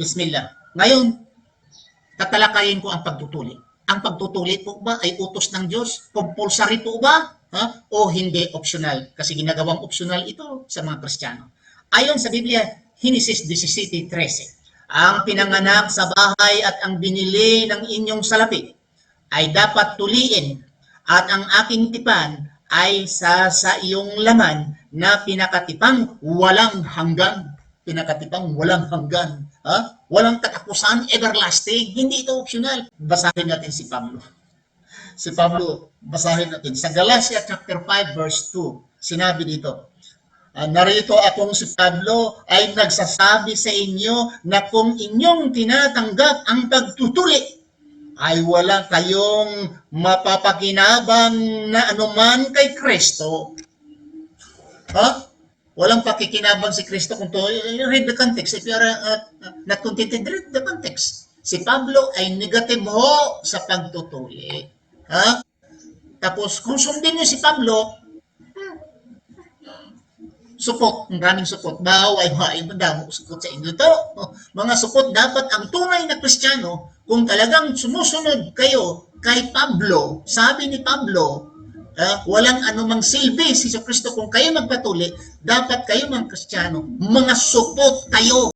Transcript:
Bismillah. Ngayon, tatalakayin ko ang pagtutuli. Ang pagtutuli po ba ay utos ng Diyos? Compulsory po ba? Ha? O hindi optional? Kasi ginagawang optional ito sa mga Kristiyano. Ayon sa Biblia, Genesis 17.13, ang pinanganak sa bahay at ang binili ng inyong salapi ay dapat tuliin at ang aking tipan ay sa sa iyong laman na pinakatipang walang hanggan. Pinakatipang walang hanggan. Ha? Walang katapusan, everlasting. Hindi ito optional. Basahin natin si Pablo. Si Pablo, basahin natin. Sa Galatia chapter 5 verse 2, sinabi dito, Ah, narito akong si Pablo ay nagsasabi sa inyo na kung inyong tinatanggap ang pagtutuli, ay wala kayong mapapakinabang na anuman kay Kristo. Ha? Walang pakikinabang si Kristo kung to. Read the context. If you are uh, uh, not contented, read the context. Si Pablo ay negative ho sa pagtutuli. Ha? Tapos, kung sundin niyo si Pablo, supot, ang daming supot. Bahaw ay haay madamo supot sa inyo to. Mga supot, dapat ang tunay na Kristiyano, kung talagang sumusunod kayo kay Pablo, sabi ni Pablo, ah, walang anumang silbi si Kristo kung kayo magpatuli, dapat kayo mga Kristiyano, mga supot kayo.